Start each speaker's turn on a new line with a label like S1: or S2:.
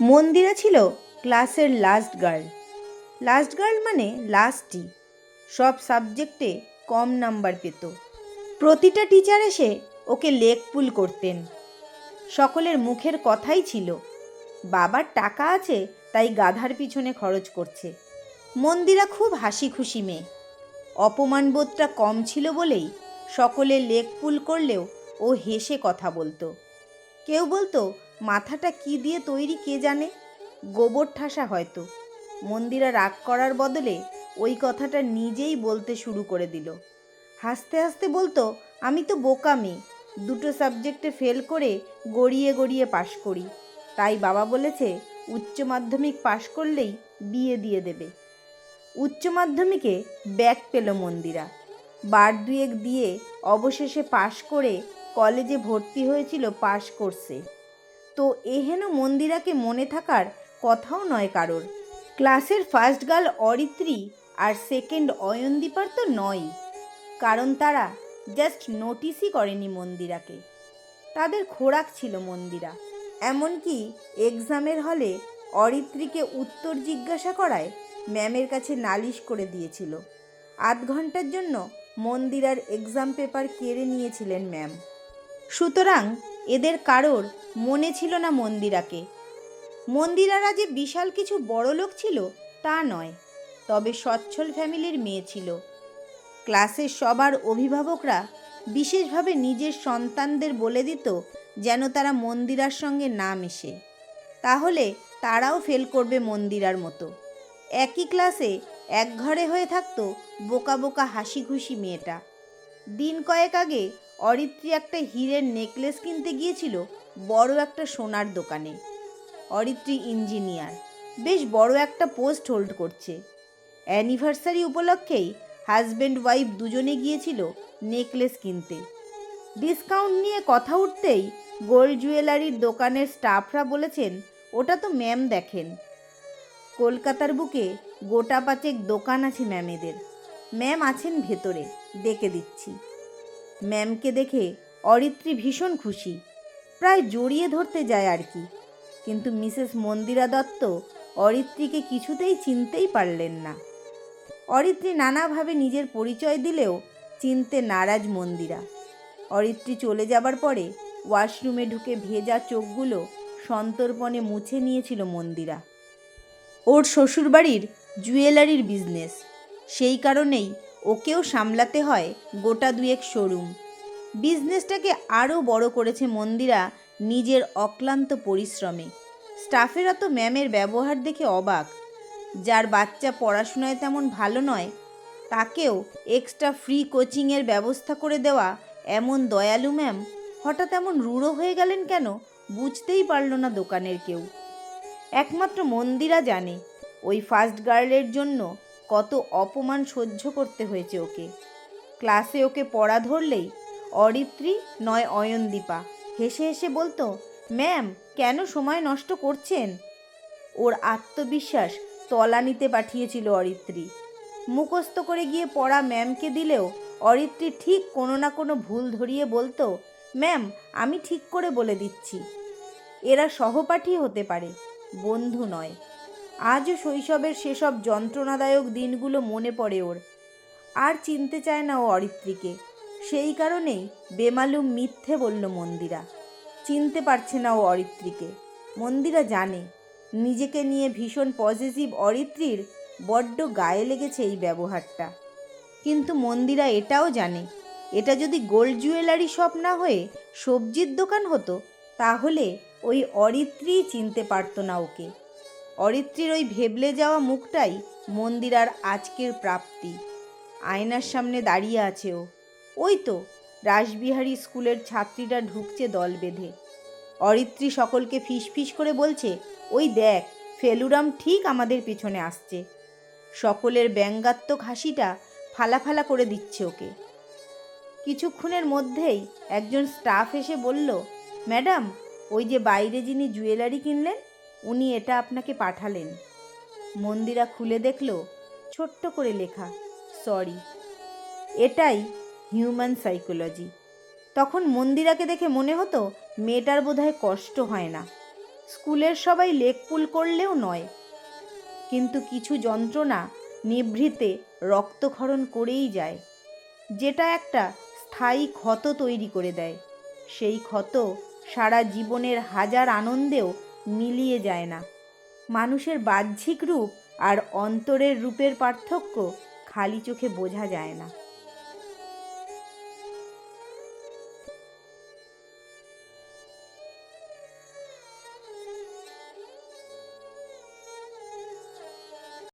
S1: মন্দিরা ছিল ক্লাসের last girl last girl মানে লাস্টই সব সাবজেক্টে কম নাম্বার পেত। প্রতিটা টিচার এসে ওকে লেগ পুল করতেন। সকলের মুখের কথাই ছিল, বাবার টাকা আছে, তাই গাধার পিছনে খরচ করছে। মন্দিরা খুব হাসি খুশি মেয়ে। অপমানবোধটা কম ছিল বলেই সকলে লেগ পুল করলেও ও হেসে কথা বলতো। কেউ বলতো মাথাটা কি দিয়ে তৈরি কে জানে? গোবর ঠাসা হয়তো। মন্দিরা রাগ করার বদলে ওই কথাটা নিজেই বলতে শুরু করে দিল। হাসতে হাসতে বলতো, আমি তো বোকা মেয়ে। দুটো সাবজেক্টে ফেল করে গড়িয়ে গড়িয়ে পাশ করি। তাই বাবা বলেছে, উচ্চ মাধ্যমিক পাশ করলেই বিয়ে দিয়ে দেবে। উচ্চ মাধ্যমিকে ব্যাক পেল মন্দিরা। বার দুয়েক দিয়ে অবশেষে পাশ করে কলেজে ভর্তি হয়েছিল পাশ করছে তো এহেন মন্দিরাকে মনে থাকার কথাও নয় কারোর। ক্লাসের ফার্স্ট গার্ল অরিত্রী আর সেকেন্ড অয়নদীপার তো নয়। কারণ তারা জাস্ট নোটিসই করেনি মন্দিরাকে। তাদের খোরাক ছিল মন্দিরা। এমনকি এক্সামের হলে অরিত্রীকে উত্তর জিজ্ঞাসা করায় ম্যামের কাছে নালিশ করে দিয়েছিল। আধ ঘণ্টার জন্য মন্দিরার এক্সাম পেপার কেড়ে নিয়েছিলেন ম্যাম। সুতরাং এদের কারোর মনে ছিল না মন্দিরাকে। মন্দিরারা যে বিশাল কিছু বড় লোক ছিল, তা নয়, তবে সচ্ছল ফ্যামিলির মেয়ে ছিল। ক্লাসের সবার অভিভাবকরা বিশেষভাবে নিজের সন্তানদের বলে দিত যেন তারা মন্দিরার সঙ্গে না মেশে। তাহলে তারাও ফেল করবে মন্দিরার মতো। একই ক্লাসে এক ঘরে হয়ে থাকতো বোকা বোকা হাসি খুশি মেয়েটা। দিন কয়েক আগে অরিত্রী একটা হীরের নেকলেস কিনতে গিয়েছিল বড় একটা সোনার দোকানে। অরিত্রী ইঞ্জিনিয়ার। বেশ বড় একটা পোস্ট হোল্ড করছে। অ্যানিভার্সারি উপলক্ষেই হাজব্যান্ড ওয়াইফ দুজনে গিয়েছিল নেকলেস কিনতে। ডিসকাউন্ট নিয়ে কথা উঠতেই গোল্ড জুয়েলারির দোকানের স্টাফরা বলেছেন, ওটা তো ম্যাম দেখেন। কলকাতার বুকে গোটা পাঁচেক দোকান আছে ম্যামেদের। ম্যাম আছেন ভেতরে, ডেকে দিচ্ছি। ম্যামকে দেখে অরিত্রী ভীষণ খুশি। প্রায় জড়িয়ে ধরতে যায় আর কি। কিন্তু মিসেস মন্দিরা দত্ত অরিত্রীকে কিছুতেই চিনতেই পারলেন না। অরিত্রী নানাভাবে নিজের পরিচয় দিলেও চিনতে নারাজ মন্দিরা। অরিত্রী চলে যাবার পরে ওয়াশরুমে ঢুকে ভেজা চোখগুলো সন্তর্পণে মুছে নিয়েছিল মন্দিরা। ওর শ্বশুরবাড়ির জুয়েলারির বিজনেস, সেই কারণেই ওকেও সামলাতে হয় গোটা দুয়েক শোরুম। বিজনেসটাকে আরও বড় করেছে মন্দিরা নিজের অক্লান্ত পরিশ্রমে। স্টাফেরা তো ম্যামের ব্যবহার দেখে অবাক। যার বাচ্চা পড়াশোনায় তেমন ভালো নয়, তাকেও এক্সট্রা ফ্রি কোচিংয়ের ব্যবস্থা করে দেওয়া এমন দয়ালু ম্যাম হঠাৎ এমন রূঢ় হয়ে গেলেন কেন বুঝতেই পারল না দোকানের কেউ। একমাত্র মন্দিরা জানে, ওই ফার্স্ট গার্লের জন্য কত অপমান সহ্য করতে হয়েছে ওকে। ক্লাসে ওকে পড়া ধরলেই অরিত্রী নয় অয়নদীপা। হেসে হেসে বলতো, ম্যাম, কেন সময় নষ্ট করছেন? ওর আত্মবিশ্বাস তলানিতে পাঠিয়েছিল অরিত্রী। মুখস্থ করে গিয়ে পড়া ম্যামকে দিলেও অরিত্রী ঠিক কোনো না কোনো ভুল ধরিয়ে বলতো, ম্যাম, আমি ঠিক করে বলে দিচ্ছি। এরা সহপাঠী হতে পারে, বন্ধু নয়। আজও শৈশবের সেসব যন্ত্রণাদায়ক দিনগুলো মনে পড়ে ওর। আর চিনতে চায় না ও অরিত্রীকে। সেই কারণেই বেমালুম মিথ্যে বলল মন্দিরা। চিনতে পারছে না ও অরিত্রীকে। মন্দিরা জানে। নিজেকে নিয়ে ভীষণ পজিটিভ অরিত্রীর বড্ড গায়ে লেগেছে এই ব্যবহারটা। কিন্তু মন্দিরা এটাও জানে। এটা যদি গোল্ড জুয়েলারি শপ না হয়ে সবজির দোকান হতো, তাহলে ওই অরিত্রী চিনতে পারতো না ওকে। অরিত্রীর ওই ভেবলে যাওয়া মুখটাই মন্দিরার আজকের প্রাপ্তি। আয়নার সামনে দাঁড়িয়ে আছে ও। ওই তো, রাসবিহারী স্কুলের ছাত্রীরা ঢুকছে দল বেঁধে। অরিত্রী সকলকে ফিস করে বলছে, ওই দেখ, ফেলুরাম ঠিক আমাদের পিছনে আসছে। সকলের ব্যঙ্গাত্মক হাসিটা ফালা ফালা করে দিচ্ছে ওকে। কিছুক্ষণের মধ্যেই একজন স্টাফ এসে বলল, ম্যাডাম, ওই যে বাইরে যিনি জুয়েলারি কিনলেন উনি এটা আপনাকে পাঠালেন। মন্দিরা খুলে দেখল, ছোট্ট করে লেখা, সরি। এটাই হিউম্যান সাইকোলজি। তখন মন্দিরাকে দেখে মনে হতো, মেয়েটার বোধহয় কষ্ট হয় না। স্কুলের সবাই লেকপুল করলেও নয়। কিন্তু কিছু যন্ত্রণা নিভৃতে রক্তক্ষরণ করেই যায়। যেটা একটা স্থায়ী ক্ষত তৈরি করে দেয়। সেই ক্ষত সারা জীবনের হাজার আনন্দেও মিলিয়ে যায় না। মানুষের বাহ্যিক রূপ আর অন্তরের রূপের পার্থক্য খালি চোখে বোঝা যায় না।